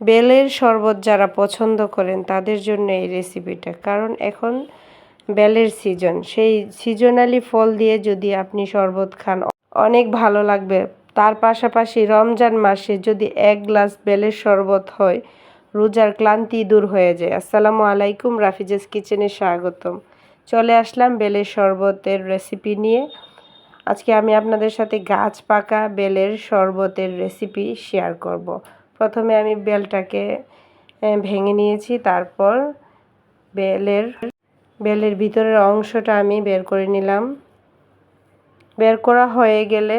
বেলের শরবত যারা পছন্দ করেন, তাদের জন্য এই রেসিপিটা কারণ এখন বেলের সিজন সেই সিজনালি ফল দিয়ে যদি আপনি শরবত খান, অনেক ভালো লাগবে। তার পাশাপাশি রমজান মাসে যদি এক গ্লাস বেলের শরবত হয়, রোজার ক্লান্তি দূর হয়ে যায়। আসসালামু আলাইকুম, রাফিজেস কিচেনে স্বাগতম। চলে আসলাম বেলের শরবতের রেসিপি নিয়ে। আজকে আমি আপনাদের সাথে গাছ পাকা বেলের শরবতের রেসিপি শেয়ার করব। প্রথমে আমি বেলটাকে ভেঙে নিয়েছি, তারপর বেলের বেলের ভিতরের অংশটা আমি বের করে নিলাম। বের করা হয়ে গেলে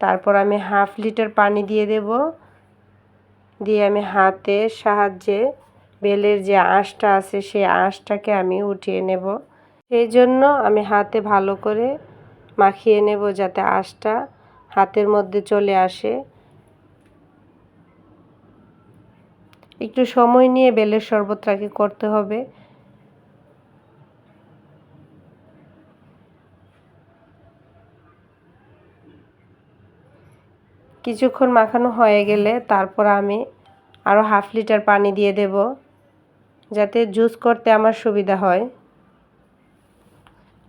তারপর আমি হাফ লিটার পানি দিয়ে দেব। দিয়ে আমি হাতের সাহায্যে বেলের যে আঁশটা আছে, সেই আঁশটাকে আমি উঠিয়ে নেব। সেই জন্য আমি হাতে ভালো করে মাখিয়ে নেব যাতে আঁশটা হাতের মধ্যে চলে আসে। একটু সময় নিয়ে বেলের শরবতটাকে করতে হবে। কিছুক্ষণ মাখানো হয়ে গেলে তারপর আমি আরও হাফ লিটার পানি দিয়ে দেব, যাতে জুস করতে আমার সুবিধা হয়।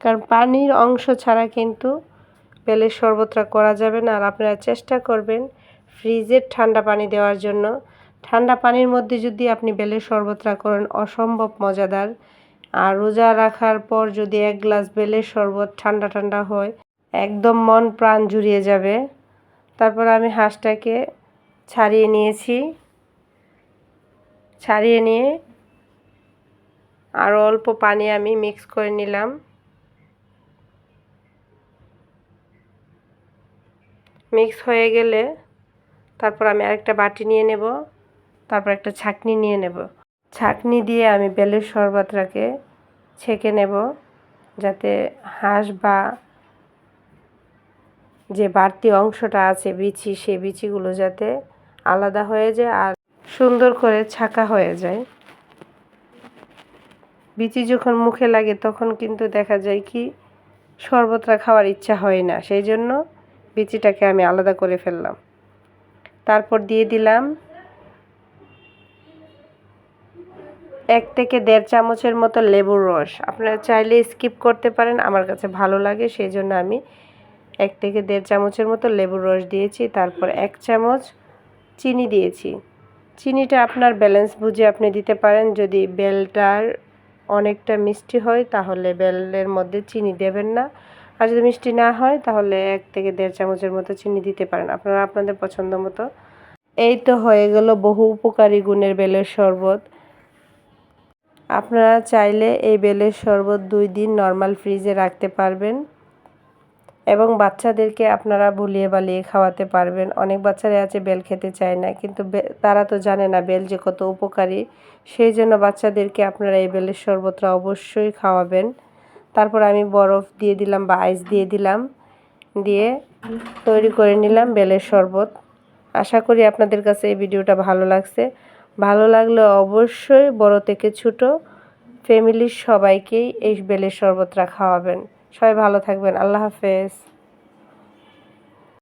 কারণ পানির অংশ ছাড়া কিন্তু বেলের শরবতটা করা যাবে না। আর আপনারা চেষ্টা করবেন ফ্রিজের ঠান্ডা পানি দেওয়ার জন্য। ঠান্ডা পানির মধ্যে যদি আপনি বেলের শরবতটা করেন, অসম্ভব মজাদার। আর রোজা রাখার পর যদি এক গ্লাস বেলের শরবত ঠান্ডা ঠান্ডা হয়, একদম মন প্রাণ জুড়িয়ে যাবে। তারপর আমি হাঁসটাকে ছাড়িয়ে নিয়েছি। ছাড়িয়ে নিয়ে আর অল্প পানি আমি মিক্স করে নিলাম। মিক্স হয়ে গেলে তারপর আমি আরেকটা বাটি নিয়ে নেব। তারপর একটা ছাকনি নিয়ে নেব। ছাকনি দিয়ে আমি বেলের শরবতটাকে ছেঁকে নেব যাতে হাঁস বা যে বাড়তি অংশটা আছে বিচি, সেই বিচিগুলো যাতে আলাদা হয়ে যায় আর সুন্দর করে ছাকা হয়ে যায়। বিচি যখন মুখে লাগে তখন কিন্তু দেখা যায় কি শরবতটা খাওয়ার ইচ্ছা হয় না, সেই জন্য বিচিটাকে আমি আলাদা করে ফেললাম। তারপর দিয়ে দিলাম এক থেকে দেড় চামচের মতো লেবুর রস। আপনারা চাইলে স্কিপ করতে পারেন, আমার কাছে ভালো লাগে সেই জন্য আমি এক থেকে দেড় চামচের মতো লেবুর রস দিয়েছি, তারপর এক চামচ চিনি দিয়েছি। চিনিটা আপনার ব্যালেন্স বুঝে আপনি দিতে পারেন, যদি বেলটার অনেকটা মিষ্টি হয়, তাহলে বেলের মধ্যে চিনি দেবেন না। আর যদি মিষ্টি না হয়, তাহলে এক থেকে দেড় চামচের মতো চিনি দিতে পারেন, আপনারা আপনাদের পছন্দ মতো। এই তো হয়ে গেল বহু উপকারী গুণের বেলের শরবত। আপনারা চাইলে এই বেলের শরবত দুই দিন নর্মাল ফ্রিজে রাখতে পারবেন এবং বাচ্চাদেরকে আপনারা ভুলিয়ে বালিয়ে খাওয়াতে পারবেন। অনেক বাচ্চারা আছে বেল খেতে চায় না, কিন্তু তারা তো জানে না বেল যে কত উপকারী। সেই জন্য বাচ্চাদেরকে আপনারা এই বেলের শরবতটা অবশ্যই খাওয়াবেন। তারপর আমি বরফ দিয়ে দিলাম বা আইস দিয়ে দিলাম, দিয়ে তৈরি করে নিলাম বেলের শরবত। আশা করি আপনাদের কাছে এই ভিডিওটা ভালো লাগছে। ভালো লাগলে অবশ্যই বড় থেকে ছোট ফ্যামিলির সবাইকেই এই বেলের শরবতটা খাওয়াবেন সবাই ভালো থাকবেন। আল্লাহ হাফেজ।